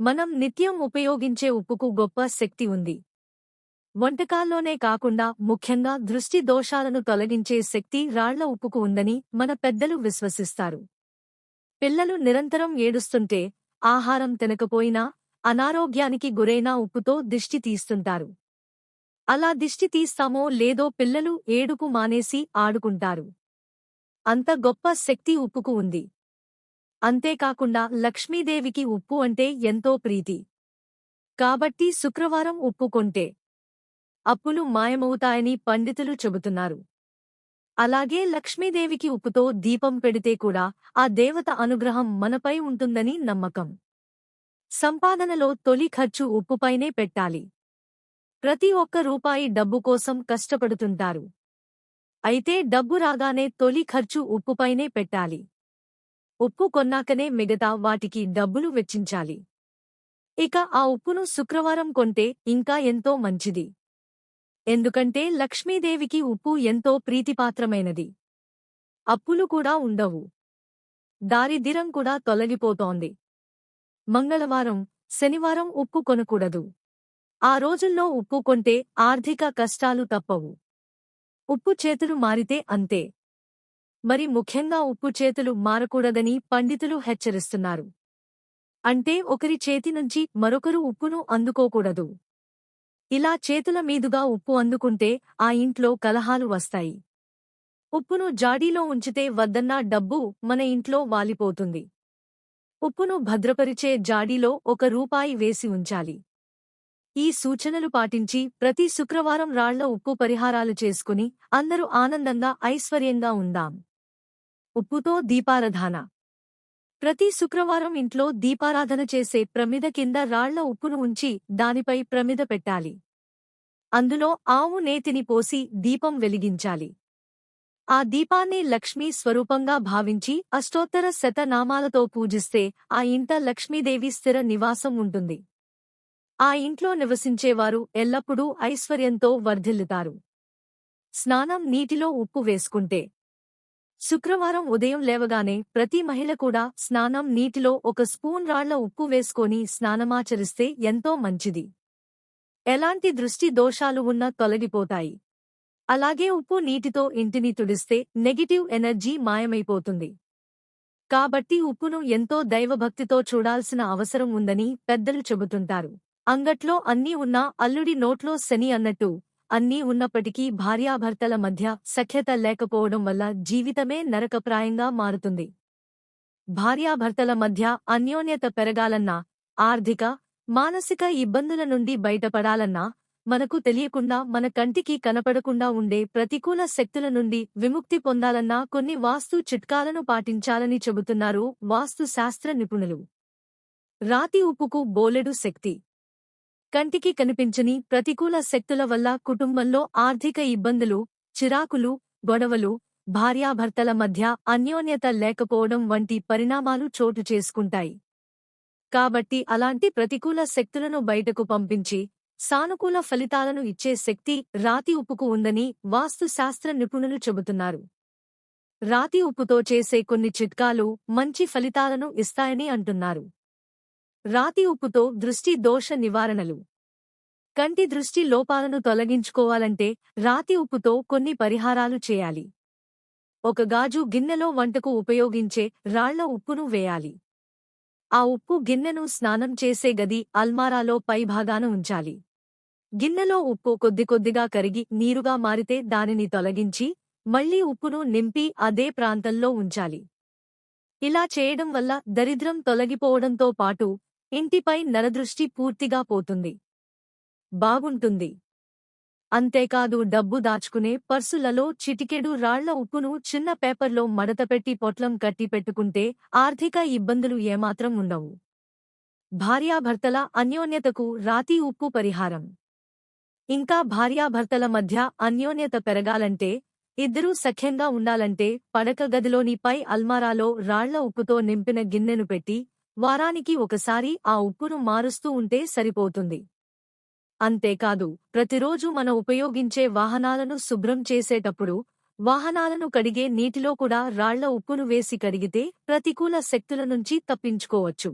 మనం నిత్యం ఉపయోగించే ఉప్పుకు గొప్ప శక్తి ఉంది. వంటకాల్లోనే కాకుండా ముఖ్యంగా దృష్టి దోషాలను తొలగించే శక్తి రాళ్ళ ఉప్పుకు ఉందని మన పెద్దలు విశ్వసిస్తారు. పిల్లలు నిరంతరం ఏడుస్తుంటే ఆహారం తినకపోయినా అనారోగ్యానికి గురైనా ఉప్పుతో దిష్టి తీస్తుంటారు. అలా దిష్టి తీస్తామో లేదో పిల్లలు ఏడుపు మానేసి ఆడుకుంటారు. అంత గొప్ప శక్తి ఉప్పుకు ఉంది. అంతేకాకుండా లక్ష్మీదేవికి ఉప్పు అంటే ఎంతో ప్రీతి. కాబట్టి శుక్రవారం ఉప్పు కొంటే అప్పులు మాయమవుతాయని పండితులు చెబుతున్నారు. అలాగే లక్ష్మీదేవికి ఉప్పుతో దీపం పెడితే కూడా ఆ దేవత అనుగ్రహం మనపై ఉంటుందని నమ్మకం. సంపాదనలో తొలి ఖర్చు ఉప్పుపైనే పెట్టాలి. ప్రతి ఒక్క రూపాయి డబ్బు కోసం కష్టపడుతుంటారు. అయితే డబ్బు రాగానే తొలి ఖర్చు ఉప్పుపైనే పెట్టాలి. ఉప్పు కొన్నాకనే మిగతా వాటికి డబ్బులు వెచ్చించాలి. ఇక ఆ ఉప్పును శుక్రవారం కొంటే ఇంకా ఎంతో మంచిది. ఎందుకంటే లక్ష్మీదేవికి ఉప్పు ఎంతో ప్రీతిపాత్రమైనది. అప్పులు కూడా ఉండవు. దారిదిరం కూడా తొలగిపోతోంది. మంగళవారం శనివారం ఉప్పు కొనకూడదు. ఆ రోజుల్లో ఉప్పు కొంటే ఆర్థిక కష్టాలు తప్పవు. ఉప్పు చేతులు మారితే అంతే. మరి ముఖ్యంగా ఉప్పు చేతులు మారకూడదని పండితులు హెచ్చరిస్తున్నారు. అంటే ఒకరి చేతి నుంచి మరొకరు ఉప్పును అందుకోకూడదు. ఇలా చేతుల మీదుగా ఉప్పు అందుకుంటే ఆ ఇంట్లో కలహాలు వస్తాయి. ఉప్పును జాడీలో ఉంచితే వద్దన్నా డబ్బు మన ఇంట్లో వాలిపోతుంది. ఉప్పును భద్రపరిచే జాడీలో ఒక రూపాయి వేసి ఉంచాలి. ఈ సూచనలు పాటించి ప్రతి శుక్రవారం రాళ్ళ ఉప్పు పరిహారాలు చేసుకుని అందరూ ఆనందంగా ఐశ్వర్యంగా ఉందాం. ఉప్పుతో దీపారాధన. ప్రతి శుక్రవారం ఇంట్లో దీపారాధన చేసే ప్రమిద కింద రాళ్ళ ఉప్పును ఉంచి దానిపై ప్రమిద పెట్టాలి. అందులో ఆవు నేతిని పోసి దీపం వెలిగించాలి. ఆ దీపాన్ని లక్ష్మీ స్వరూపంగా భావించి అష్టోత్తర శతనామాలతో పూజిస్తే ఆ ఇంట లక్ష్మీదేవి స్థిర నివాసం ఉంటుంది. ఆ ఇంట్లో నివసించేవారు ఎల్లప్పుడూ ఐశ్వర్యంతో వర్ధిల్లుతారు. స్నానం నీటిలో ఉప్పు వేసుకుంటే శుక్రవారం ఉదయం లేవగానే ప్రతి మహిళ కూడా స్నానం నీటిలో ఒక స్పూన్ రాళ్ళ ఉప్పు వేసుకొని స్నానమాచరిస్తే ఎంతో మంచిది. ఎలాంటి దృష్టి దోషాలు ఉన్నా తొలగిపోతాయి. అలాగే ఉప్పు నీటితో ఇంటిని తుడిస్తే నెగిటివ్ ఎనర్జీ మాయమైపోతుంది. కాబట్టి ఉప్పును ఎంతో దైవభక్తితో చూడాల్సిన అవసరం ఉందని పెద్దలు చెబుతుంటారు. అంగట్లో అన్నీ ఉన్నా అల్లుడి నోట్లో శని అన్నట్టు అన్నీ ఉన్నప్పటికీ భార్యాభర్తల మధ్య సఖ్యత లేకపోవడం వల్ల జీవితమే నరకప్రాయంగా మారుతుంది. భార్యాభర్తల మధ్య అన్యోన్యత పెరగాలన్నా ఆర్థిక మానసిక ఇబ్బందుల నుండి బయటపడాలన్నా మనకు తెలియకుండా మన కంటికి కనపడకుండా ఉండే ప్రతికూల శక్తుల నుండి విముక్తి పొందాలన్నా కొన్ని వాస్తు చిట్కాలను పాటించాలని చెబుతున్నారు వాస్తు శాస్త్ర నిపుణులు. రాతి ఉప్పుకు బోలెడు శక్తి. కంటికి కనిపించని ప్రతికూల శక్తుల వల్ల కుటుంబంలో ఆర్థిక ఇబ్బందులు చిరాకులు గొడవలు భార్యాభర్తల మధ్య అన్యోన్యత లేకపోవడం వంటి పరిణామాలు చోటు చేసుకుంటాయి. కాబట్టి అలాంటి ప్రతికూల శక్తులను బయటకు పంపించి సానుకూల ఫలితాలను ఇచ్చే శక్తి రాతి ఉప్పుకు ఉందని వాస్తుశాస్త్ర నిపుణులు చెబుతున్నారు. రాతి ఉప్పుతో చేసే కొన్ని చిట్కాలు మంచి ఫలితాలను ఇస్తాయని అంటున్నారు. రాతి ఉప్పుతో దృష్టి దోష నివారణలు. కంటి దృష్టి లోపాలను తొలగించుకోవాలంటే రాతి ఉప్పుతో కొన్ని పరిహారాలు చేయాలి. ఒక గాజు గిన్నెలో వంటకు ఉపయోగించే రాళ్ళ ఉప్పును వేయాలి. ఆ ఉప్పు గిన్నెను స్నానం చేసే గది అల్మారాలో పైభాగాన ఉంచాలి. గిన్నెలో ఉప్పు కొద్ది కొద్దిగా కరిగి నీరుగా మారితే దానిని తొలగించి మళ్ళీ ఉప్పును నింపి అదే ప్రాంతంలో ఉంచాలి. ఇలా చేయడం వల్ల దరిద్రం తొలగిపోవడంతో పాటు ఇంటిపై నరదృష్టి పూర్తిగా పోతుంది. బాగుంటుంది. అంతేకాదు డబ్బు దాచుకునే పర్సులలో చిటికెడు రాళ్ళ ఉప్పును చిన్న పేపర్లో మడతపెట్టి పొట్లం కట్టి పెట్టుకుంటే ఆర్థిక ఇబ్బందులు ఏమాత్రం ఉండవు. భార్యాభర్తల అన్యోన్యతకు రాతి ఉప్పు పరిహారం. ఇంకా భార్యాభర్తల మధ్య అన్యోన్యత పెరగాలంటే ఇద్దరూ సఖ్యంగా ఉండాలంటే పడక గదిలోని పై అల్మారాలో రాళ్ళ ఉప్పుతో నింపిన గిన్నెను పెట్టి వారానికి ఒకసారి ఆ ఉప్పును మారుస్తూ ఉంటే సరిపోతుంది. అంతేకాదు ప్రతిరోజు మన ఉపయోగించే వాహనాలను శుభ్రం చేసేటప్పుడు వాహనాలను కడిగే నీటిలో కూడా రాళ్ళ ఉప్పును వేసి కడిగితే ప్రతికూల శక్తుల నుంచి తప్పించుకోవచ్చు.